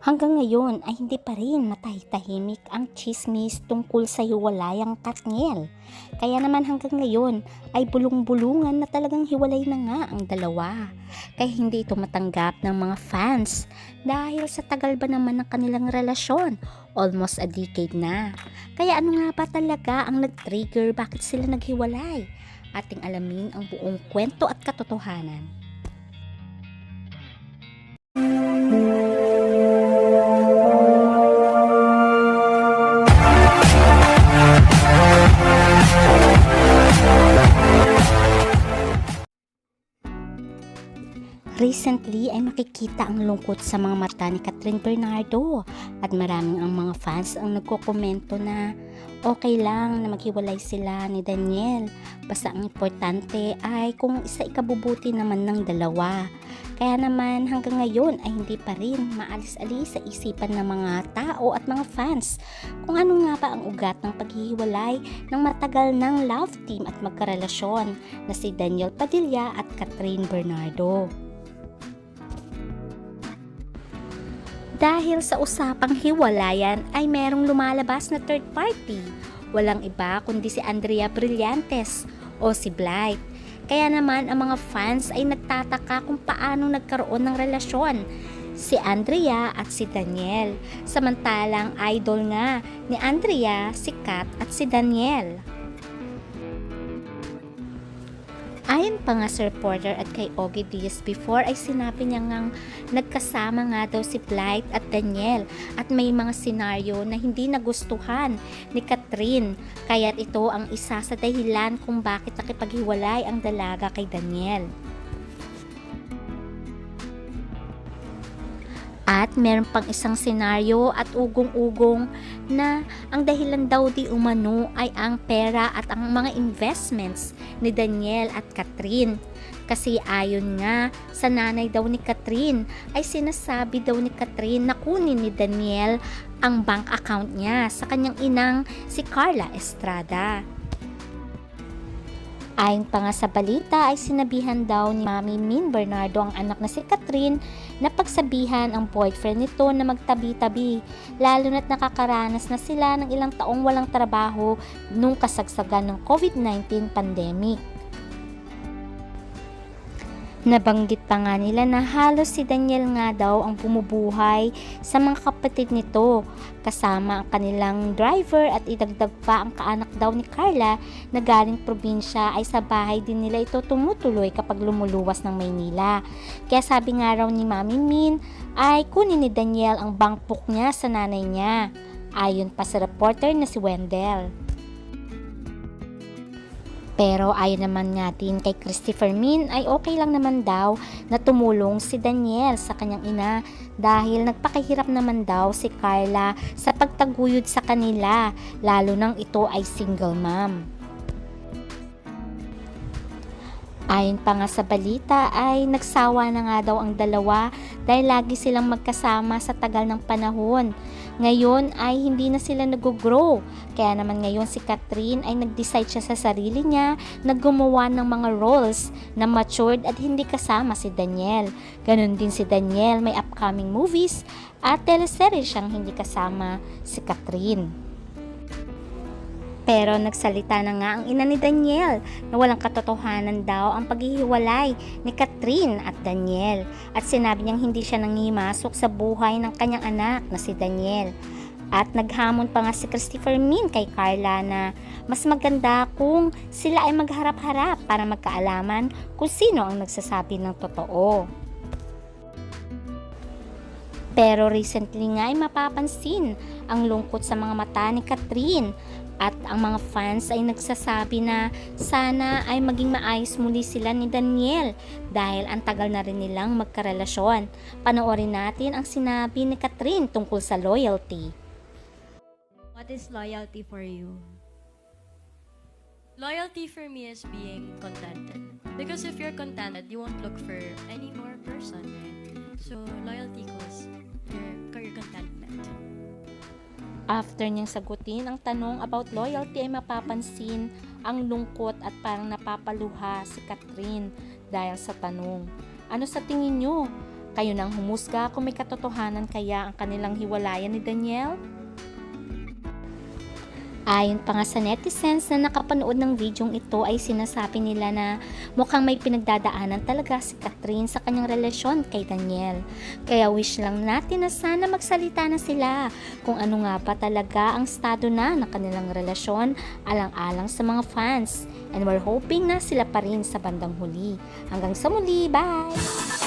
Hanggang ngayon ay hindi pa rin matahitahimik ang chismis tungkol sa hiwalayang Katniel. Kaya naman hanggang ngayon ay bulong-bulungan na talagang hiwalay na nga ang dalawa. Kaya hindi ito matanggap ng mga fans dahil sa tagal ba naman ng kanilang relasyon, almost a decade na. Kaya ano nga ba talaga ang nag-trigger bakit sila naghiwalay? Ating alamin ang buong kwento at katotohanan. Recently ay makikita ang lungkot sa mga mata ni Catherine Bernardo at maraming ang mga fans ang nagkokomento na okay lang na maghiwalay sila ni Daniel basta ang importante ay kung isa ikabubuti naman ng dalawa. Kaya naman hanggang ngayon ay hindi pa rin maalis-alis sa isipan ng mga tao at mga fans kung ano nga ba ang ugat ng paghihiwalay ng matagal ng love team at magkarelasyon na si Daniel Padilla at Catherine Bernardo. Dahil sa usapang hiwalayan ay merong lumalabas na third party. Walang iba kundi si Andrea Brillantes o si Blight. Kaya naman ang mga fans ay nagtataka kung paano nagkaroon ng relasyon si Andrea at si Daniel. Samantalang idol nga ni Andrea, si Kat at si Daniel. Ayon pa nga sa reporter at kay Ogie Diaz before ay sinabi niya ngang nagkasama nga daw si Blight at Daniel at may mga senaryo na hindi nagustuhan ni Catherine kaya't ito ang isa sa dahilan kung bakit nakipaghiwalay ang dalaga kay Daniel. At meron pang isang senaryo at ugong-ugong na ang dahilan daw di umano ay ang pera at ang mga investments ni Daniel at Catherine. Kasi ayon nga sa nanay daw ni Catherine ay sinasabi daw ni Catherine na kunin ni Daniel ang bank account niya sa kanyang inang si Carla Estrada. Ayon pa nga sa balita ay sinabihan daw ni Mami Min Bernardo ang anak na si Catherine na pagsabihan ang boyfriend nito na magtabi-tabi lalo na't nakakaranas na sila ng ilang taong walang trabaho nung kasagsagan ng COVID-19 pandemic. Nabanggit pa nga nila na halos si Daniel nga daw ang bumubuhay sa mga kapatid nito kasama ang kanilang driver at idagdag pa ang kaanak daw ni Carla na galing probinsya ay sa bahay din nila ito tumutuloy kapag lumuluwas ng Maynila. Kaya sabi nga raw ni Mami Min ay kunin ni Daniel ang bankbook niya sa nanay niya. Ayon pa sa reporter na si Wendell. Pero ayon naman natin kay Christopher Min ay okay lang naman daw na tumulong si Daniel sa kanyang ina dahil nagpakahirap naman daw si Carla sa pagtaguyod sa kanila lalo nang ito ay single mom. Ayon pa nga sa balita ay nagsawa na nga daw ang dalawa dahil lagi silang magkasama sa tagal ng panahon. Ngayon ay hindi na sila nag-grow. Kaya naman ngayon si Catherine ay nag-decide siya sa sarili niya na gumawa ng mga roles na matured at hindi kasama si Daniel. Ganon din si Daniel may upcoming movies at teleserye siyang hindi kasama si Catherine. Pero nagsalita na nga ang ina ni Daniel na walang katotohanan daw ang paghihiwalay ni Catherine at Daniel at sinabi niyang hindi siya nangimasok sa buhay ng kanyang anak na si Daniel. At naghamon pa nga si Christopher Min kay Carla na mas maganda kung sila ay magharap-harap para magkaalaman kung sino ang nagsasabi ng totoo. Pero recently nga ay mapapansin ang lungkot sa mga mata ni Catherine at ang mga fans ay nagsasabi na sana ay maging maayos muli sila ni Daniel dahil ang tagal na rin nilang magkarelasyon. Panoorin natin ang sinabi ni Catherine tungkol sa loyalty. What is loyalty for you? Loyalty for me is being contented. Because if you're contented, you won't look for any more person, right? So, loyalty equals your, your contentment. After niyang sagutin ang tanong about loyalty ay mapapansin ang lungkot at parang napapaluha si Catherine dahil sa tanong. Ano sa tingin niyo? Kayo nang humusga kung may katotohanan kaya ang kanilang hiwalayan ni Daniel? Ayon pa nga sa netizens na nakapanood ng videong ito ay sinasabi nila na mukhang may pinagdadaanan talaga si Catherine sa kanyang relasyon kay Daniel. Kaya wish lang natin na sana magsalita na sila kung ano nga ba talaga ang estado na ng kanilang relasyon alang-alang sa mga fans. And we're hoping na sila pa rin sa bandang huli. Hanggang sa muli, bye!